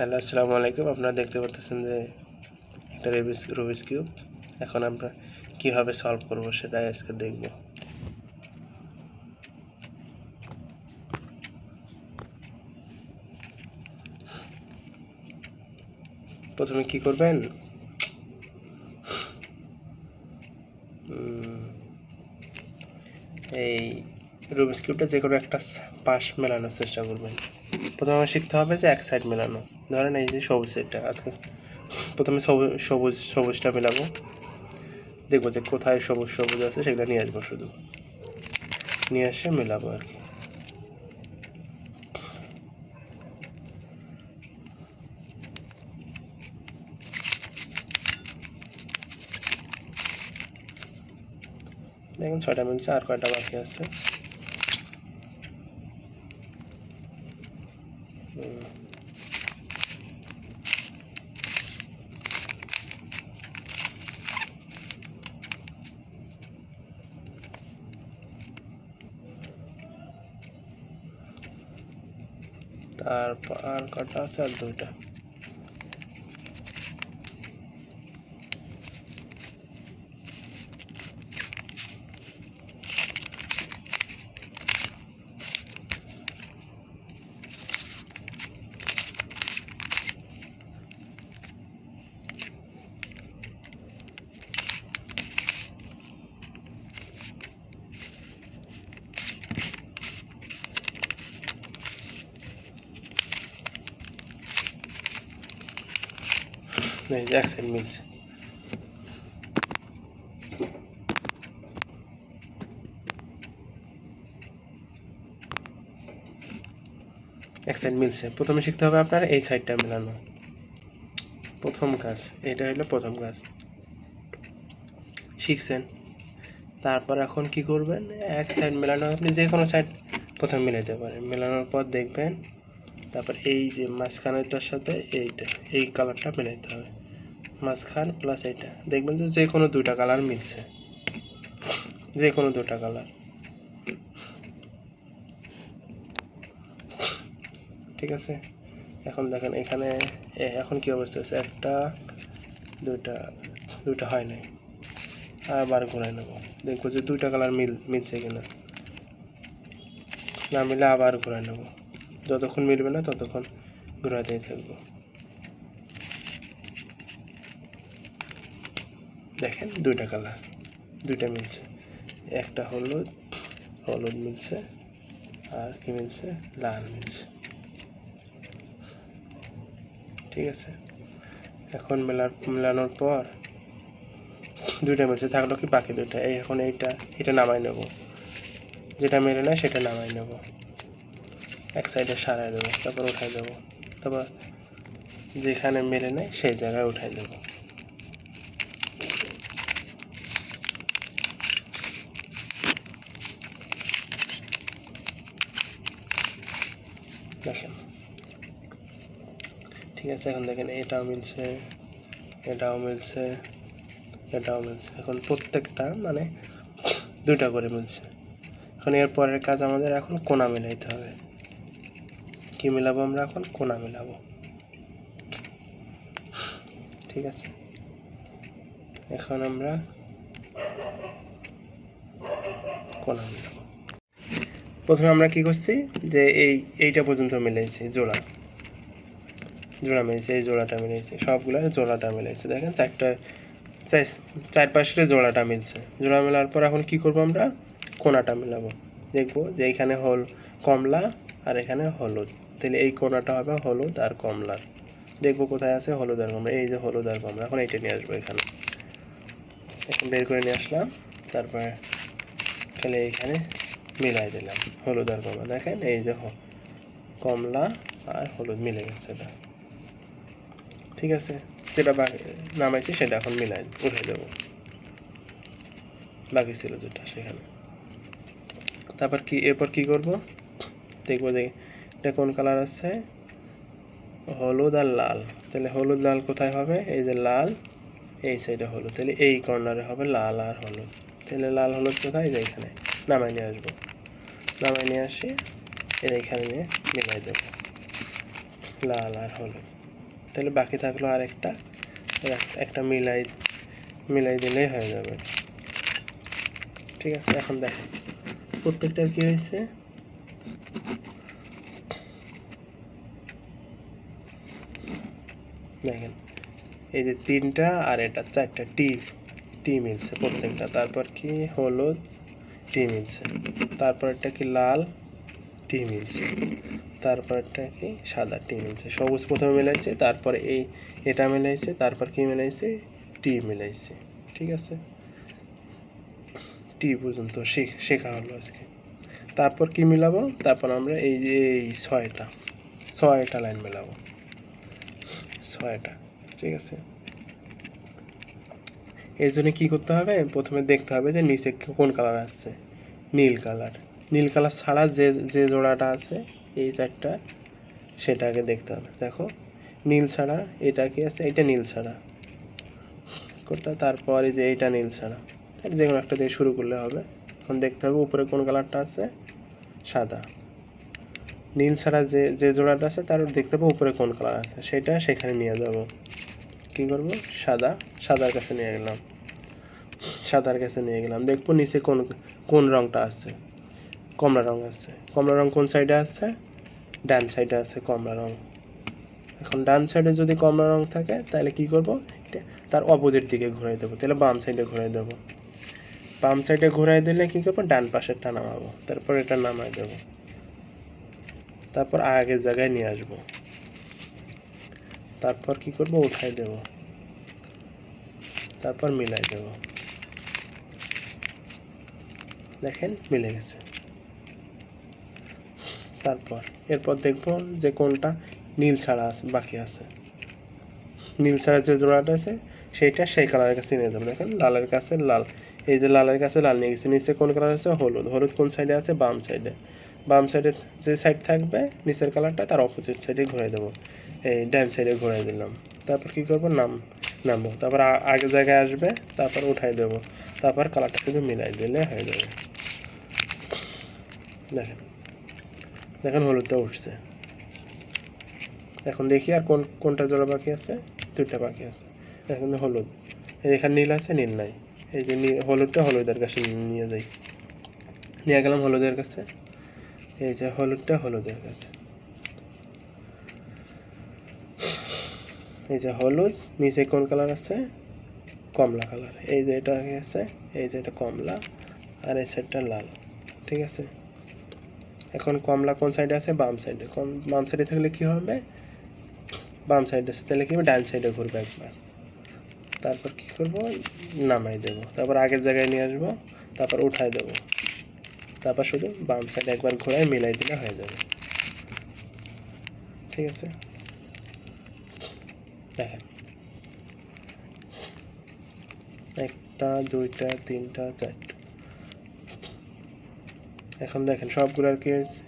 Hello, আসসালামু আলাইকুম। আপনারা দেখতে পাচ্ছেন যে একটা রেবিস রুবিস কিউব এখন আমরা কীভাবে সলভ করব সেটাই আজকে দেখব। প্রথমে কি করবেন? এই রুবিস কিউবটা যে কোনো একটা পাশ মেলানোর চেষ্টা করবেন। প্রথমে শিখতে হবে যে এক সাইড মেলানো। ধরেন এই যে সবুজ সাইডটা আজকে প্রথমে সবুজ সবুজ, সবুজটা মেলাবো। দেখব যে কোথায় সবুজ সবুজ আছে, সেগুলো নিয়ে আসব শুধু। নিয়ে এসে মেলাবো আর কি। দেখুন ছয়টা মিলছে, আর কয়টা বাকি আছে? তারপর আর কটা আছে? আর দুইটা। এই যে এক সাইড মিলছে এক সাইড মিলছে প্রথমে শিখতে হবে আপনার, এই সাইডটা মেলানো। প্রথম কাজ, এটা হলো প্রথম কাজ। শিখছেন। তারপর এখন কি করবেন? এক সাইড মেলানো, আপনি যে কোনো সাইড প্রথম মিলাইতে পারেন। মেলানোর পর দেখবেন, তারপর এই যে মাঝখানেরটার সাথে এইটা, এই কালারটা মিলাইতে হবে। মাঝখান প্লাস এইটা। দেখবেন যে যে কোনো দুটা কালার মিলছে। যে কোনো দুটা কালার ঠিক আছে? এখন দেখেন এখানে এখন কি অবস্থা আছে একটা, দুইটা দুইটা হয় নাই। আবার ঘুরাই নেব। দেখব যে দুইটা কালার মিল, মিলছে কিনা। না মিলে আবার ঘুরাই নেব। যতক্ষণ মিলবে না ততক্ষণ ঘুরাতেই থাকব। দেখেন, দুইটা কালার, দুইটা মিলছে। একটা হলুদ হলুদ মিলছে, আর কি মিলছে? লাল মিলছে। ঠিক আছে? এখন মেলার মেলানোর পর দুইটা মিলছে, থাকল কি বাকি দুইটা? এই এখন এইটা, এটা নামাই নেব। যেটা মেলে না, সেটা নামাই নেব। এক সাইডে সারাই দেবো, তারপর উঠাই দেবো। তারপর যেখানে মেলে নেয় সেই জায়গায় উঠাই দেবো দেখেন ঠিক আছে, এখন দেখেন এটাও মিলছে এটাও মিলছে এটাও মিলছে। এখন প্রত্যেকটা মানে দুইটা করে মিলছে। এখন এর পরের কাজ আমাদের এখন কোনা মিলাইতে হবে। কি মিলাবো আমরা এখন? কোনা মিলাবো। ঠিক আছে। এখন আমরা কোনা মিলাবো। প্রথমে আমরা কি করছি? যে এই, এইটা পর্যন্ত মিলেছি জোড়া। জোড়া মিলেছে এই জোড়াটা মিলেছে সবগুলোর জোড়াটা মিলেছে দেখেন চারটা, চার চার পাশের জোড়াটা মিলছে জোড়া মেলার পর এখন কি করব আমরা? কোনাটা মেলাবো। দেখব যে এখানে হল কমলা আর এখানে হলুদ। তাহলে এই কোনাটা হবে হলুদ আর কমলার। দেখব কোথায় আছে হলুদ আর কমলা। এই যে হলুদ আর কমলা। এখন এইটা নিয়ে আসব এখানে। এখন বের করে নিয়ে আসলাম। তারপরে তাহলে এইখানে মিলাই দিলাম। হলুদ আর কমলা। দেখেন এই যে কমলা আর হলুদ মিলে গেছে এটা ঠিক আছে, যেটা নামাইছি সেটা এখন মিলাই উঠে দেবো। বাকি ছিল যেটা সেখানে। তারপর কি এরপর কি করব? দেখব যে এটা কোন কালার আছে? হলুদ আর লাল। তাহলে হলুদ লাল কোথায় হবে? এই যে লাল, এই সাইডে হলুদ। তাহলে এই কর্নারে হবে লাল আর হলুদ। তাহলে লাল হলুদ কোথায়? যে এখানে। নামাই নিয়ে আসব। নামাই নিয়ে আসি, এর এখানে নিয়ে মিলাই দেবো। লাল আর হলুদ। তাহলে বাকি থাকল আরেকটা। এক- একটা মিলাই মিলাই দিলেই হয়ে যাবে। ঠিক আছে, এখন দেখেন প্রত্যেকটার কি হয়েছে? দেখেন, এই যে তিনটা আর এটা, চারটা টি টি মিলছে প্রত্যেকটা। তারপর কি হলুদ? টি মিলছে। তারপর একটা কি লাল? টি মিলছে তারপরটা কি? সাদা টি মিলছে সবুজ প্রথমে মিলাইছে, তারপর এই এটা মিলাইছে, তারপর কি মিলাইছে? টি মিলাইছে। ঠিক আছে? টি পর্যন্ত শেখা হলো আজকে। তারপর কি মিলাবো? তারপর আমরা এই যে, এই ছয়টা ছয়টা লাইন মেলাবো। ছয়টা, ঠিক আছে? এর জন্য কী করতে হবে? প্রথমে দেখতে হবে যে নিচে কোন কালার আসছে। নীল কালার নীল কালার ছাড়া যে যে জোড়াটা আছে, এই চারটা, সেটাকে দেখতে হবে। দেখো, নীল ছাড়া এটা কি আছে? এটা নীল ছাড়া। কোনটা? তারপর এই যে এইটা নীল ছাড়া। যে কোনো একটা দিয়ে শুরু করলে হবে। এখন দেখতে হবে উপরে কোন কালারটা আছে? সাদা। নীল ছাড়া যে যে জোড়াটা আছে, তার দেখতে হবে উপরে কোন কালার আছে। সেটা সেখানে নিয়ে যাব। কি করব? সাদা। সাদার কাছে নিয়ে গেলাম। সাদার কাছে নিয়ে গেলাম। দেখব নিচে কোন কোন রংটা আছে। কমলা রং আছে। কমলা রং কোন সাইডে আছে? ডান সাইডে আছে কমলা রং। এখন ডান সাইডে যদি কমলা রং থাকে, তাহলে কি করব? তার অপোজিট দিকে ঘুরাই দেবো। তাহলে বাম সাইডে ঘুরাই দেবো। বাম সাইডে ঘুরাই দিলে কি করব? ডান পাশেরটা নামাবো। তারপর এটা নামাই দেবো। তারপর আগের জায়গায় নিয়ে আসব। তারপর কি করব? উঠাই দেব। তারপর মিলাই দেব। দেখেন, মিলে গেছে। তারপর, এরপর দেখব যে কোনটা নীল ছাড়া আছে বাকি আছে। নীল ছাড়া যে জোড়াটা আছে, সেইটা সেই কালারের কাছে নিয়ে যাব। দেখেন, লালের কাছে লাল। এই যে লালের কাছে লাল নিয়ে গেছে, নিচে কোন কালার আছে? হলুদ। হলুদ কোন সাইডে আছে? বাম সাইডে বাম সাইডে যে সাইড থাকবে, নিচের কালারটা তার অপোজিট সাইডে ঘুরাই দেবো। এই ডান সাইডে ঘুরাই দিলাম। তারপর কী করব? নাম, নামবো। তারপর আ- আগের জায়গায় আসবে, তারপর উঠাই দেবো। তারপর কালারটা শুধু মিলাই দিলে হয়ে যাবে। দেখেন। দেখেন হলুদটা উঠছে। এখন দেখি আর কোন, কোনটা জোড়া পাখি আছে? দুইটা পাখি আছে। এখন হলুদ। এখানে নীল আছে, নীল নাই। এই যে হলুদটা হলুদের কাছে নিয়ে যাই। নিয়ে গেলাম হলুদের কাছে। এই যে হলুদটা হলুদের কাছে। এই যে হলুদ, নিচে কোন কালার আছে? কমলা কালার। এই যে এটা আছে, এই যে এটা কমলা, আর এই সাইডটা লাল। ঠিক আছে? এখন কমলা কোন সাইডে আছে? বাম সাইডে কম বাম সাইডে থাকলে কি হবে? বাম সাইডে আছে। তাহলে কি হবে? ডান সাইডে ঘুরবে একবার। তারপর কি করব? নামাই দেব। তারপর আগের জায়গায় নিয়ে আসব। তারপর উঠাই দেব। তারপর শুধু বাম সাইডে একবার ঘোরায় মিলাই দিলে হয়ে যাবে। ঠিক আছে? দেখেন। একটা, দুইটা, তিনটা, চারটা। এখন দেখেন সবগুলার কি হয়েছে।